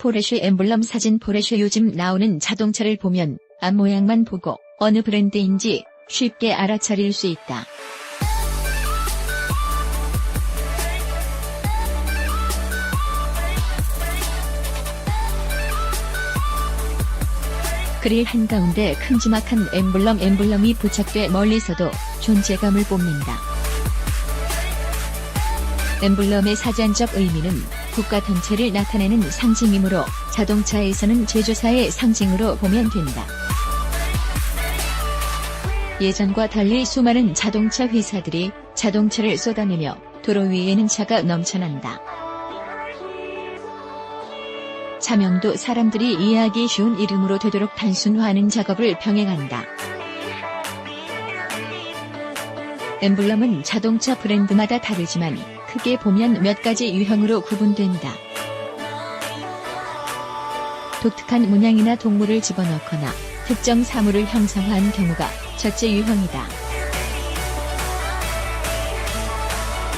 포르쉐 엠블럼 사진 포르쉐 요즘 나오는 자동차를 보면 앞 모양만 보고 어느 브랜드인지 쉽게 알아차릴 수 있다. 그릴 한가운데 큼지막한 엠블럼 엠블럼이 부착돼 멀리서도 존재감을 뽐낸다. 엠블럼의 사전적 의미는 국가 전체를 나타내는 상징이므로 자동차에서는 제조사의 상징으로 보면 된다. 예전과 달리 수많은 자동차 회사들이 자동차를 쏟아내며 도로 위에는 차가 넘쳐난다. 차명도 사람들이 이해하기 쉬운 이름으로 되도록 단순화하는 작업을 병행한다. 엠블럼은 자동차 브랜드마다 다르지만 크게 보면 몇 가지 유형으로 구분된다. 독특한 문양이나 동물을 집어넣거나 특정 사물을 형상화한 경우가 첫째 유형이다.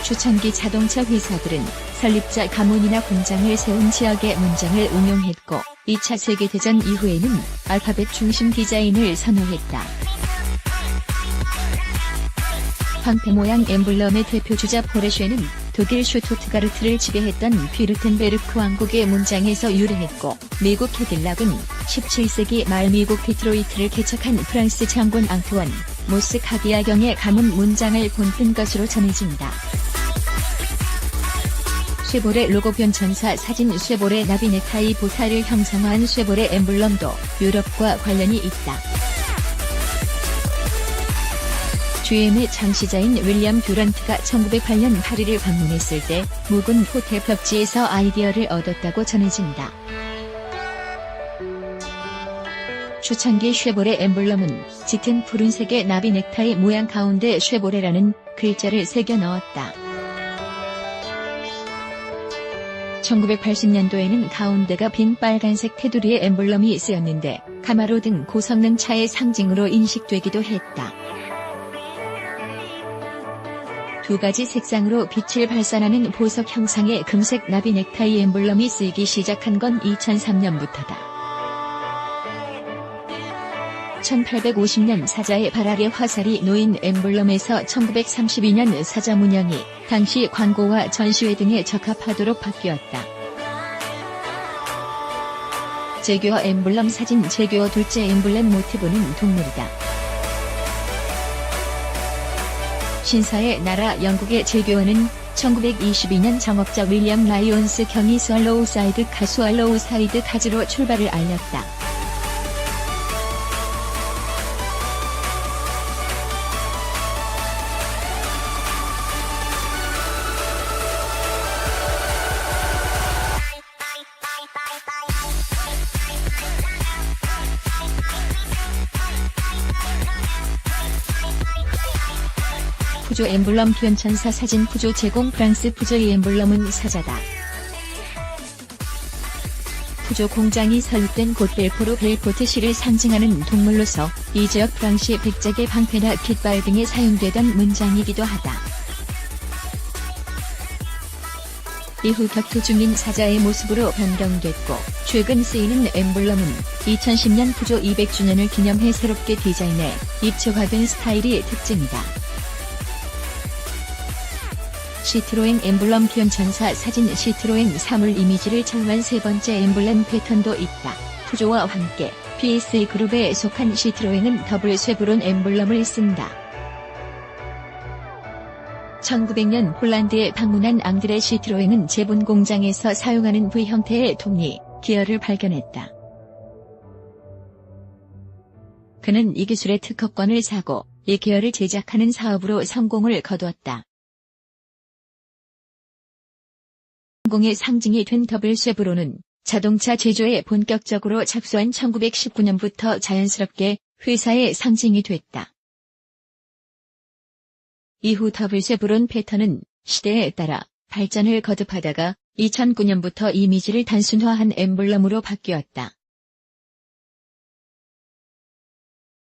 초창기 자동차 회사들은 설립자 가문이나 공장을 세운 지역의 문장을 응용했고 2차 세계대전 이후에는 알파벳 중심 디자인을 선호했다. 황폐 모양 엠블럼의 대표주자 포르쉐는 독일 슈투트가르트를 지배했던 뷰르텐베르크 왕국의 문장에서 유래했고 미국 캐딜락은 17세기 말 미국 디트로이트를 개척한 프랑스 장군 앙투원 모스 카디아경의 가문 문장을 본뜬 것으로 전해진다. 쉐보레 로고 변천사 사진 쉐보레 나비 넥타이 보살을 형상화한 쉐보레 엠블럼도 유럽과 관련이 있다. GM의 창시자인 윌리엄 듀런트가 1908년 파리를 방문했을 때 묵은 호텔 벽지에서 아이디어를 얻었다고 전해진다. 초창기 쉐보레 엠블럼은 짙은 푸른색의 나비 넥타이 모양 가운데 쉐보레라는 글자를 새겨 넣었다. 1980년도에는 가운데가 빈 빨간색 테두리의 엠블럼이 쓰였는데 카마로 등 고성능 차의 상징으로 인식되기도 했다. 두 가지 색상으로 빛을 발산하는 보석 형상의 금색 나비 넥타이 엠블럼이 쓰이기 시작한 건 2003년부터다. 1850년 사자의 발 아래 화살이 놓인 엠블럼에서 1932년 사자 문양이 당시 광고와 전시회 등에 적합하도록 바뀌었다. 제규어 엠블럼 사진 제규어 둘째 엠블렘 모티브는 동물이다. 신사의 나라 영국의 제규어는 1922년 정업자 윌리엄 라이온스 경이 스왈로우 사이드 가스왈로우 사이드 가즈로 출발을 알렸다. 푸조 엠블럼 변천사 사진 푸조 제공 프랑스 푸조의 엠블럼은 사자다. 푸조 공장이 설립된 곳 벨포르 벨포트시를 상징하는 동물로서 이 지역 프랑시 백작의 방패나 깃발 등에 사용되던 문장이기도 하다. 이후 격투 중인 사자의 모습으로 변경됐고 최근 쓰이는 엠블럼은 2010년 푸조 200주년을 기념해 새롭게 디자인해 입체화된 스타일이 특징이다. 시트로행 엠블럼 변천사 사진 시트로행 사물 이미지를 첨한 세 번째 엠블렘 패턴도 있다. 푸조와 함께 PSA 그룹에 속한 시트로행은 더블 쉐브론 엠블럼을 쓴다. 1900년 폴란드에 방문한 앙드레 시트로행은 제분 공장에서 사용하는 V 형태의 톱니, 기어를 발견했다. 그는 이 기술의 특허권을 사고 이 기어를 제작하는 사업으로 성공을 거두었다. 성공의 상징이 된 더블 쉐브론은 자동차 제조에 본격적으로 착수한 1919년부터 자연스럽게 회사의 상징이 됐다. 이후 더블 쉐브론 패턴은 시대에 따라 발전을 거듭하다가 2009년부터 이미지를 단순화한 엠블럼으로 바뀌었다.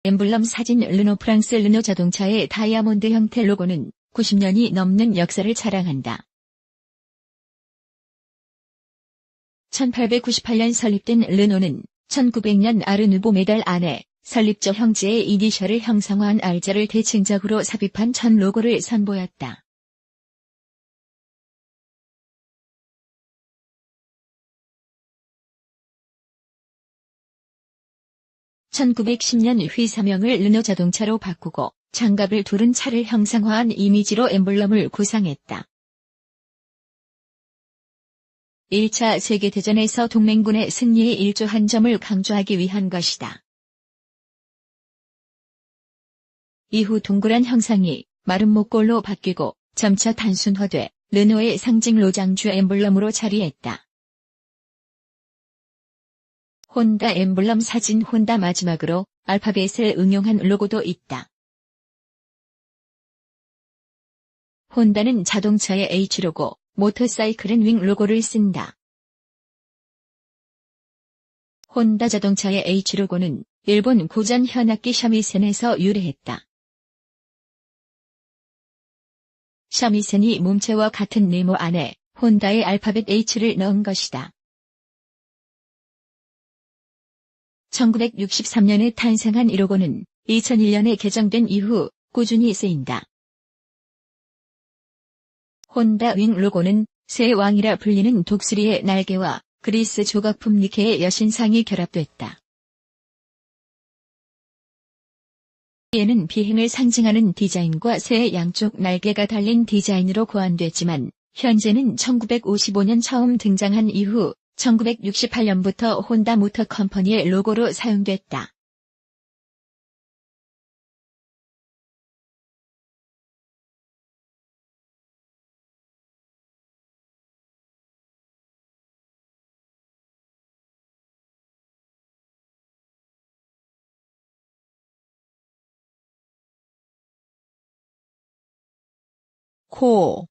엠블럼 사진 르노 프랑스 르노 자동차의 다이아몬드 형태 로고는 90년이 넘는 역사를 자랑한다. 1898년 설립된 르노는 1900년 아르누보 메달 안에 설립자 형제의 이니셜을 형상화한 R자를 대칭적으로 삽입한 첫 로고를 선보였다. (1910년) 회사명을 르노 자동차로 바꾸고 장갑을 두른 차를 형상화한 이미지로 엠블럼을 구상했다. 1차 세계대전에서 동맹군의 승리에 일조한 점을 강조하기 위한 것이다. 이후 동그란 형상이 마른 목골로 바뀌고 점차 단순화돼 르노의 상징 로장주 엠블럼으로 자리했다. 혼다 엠블럼 사진 혼다 마지막으로 알파벳을 응용한 로고도 있다. 혼다는 자동차의 H로고 모터사이클은 윙 로고를 쓴다. 혼다 자동차의 H 로고는 일본 고전 현악기 샤미센에서 유래했다. 샤미센이 몸체와 같은 네모 안에 혼다의 알파벳 H를 넣은 것이다. 1963년에 탄생한 이 로고는 2001년에 개정된 이후 꾸준히 쓰인다. 혼다 윙 로고는 새 왕이라 불리는 독수리의 날개와 그리스 조각품 니케의 여신상이 결합됐다. 에는 비행을 상징하는 디자인과 새의 양쪽 날개가 달린 디자인으로 고안됐지만 현재는 1955년 처음 등장한 이후 1968년부터 혼다 모터 컴퍼니의 로고로 사용됐다. pool.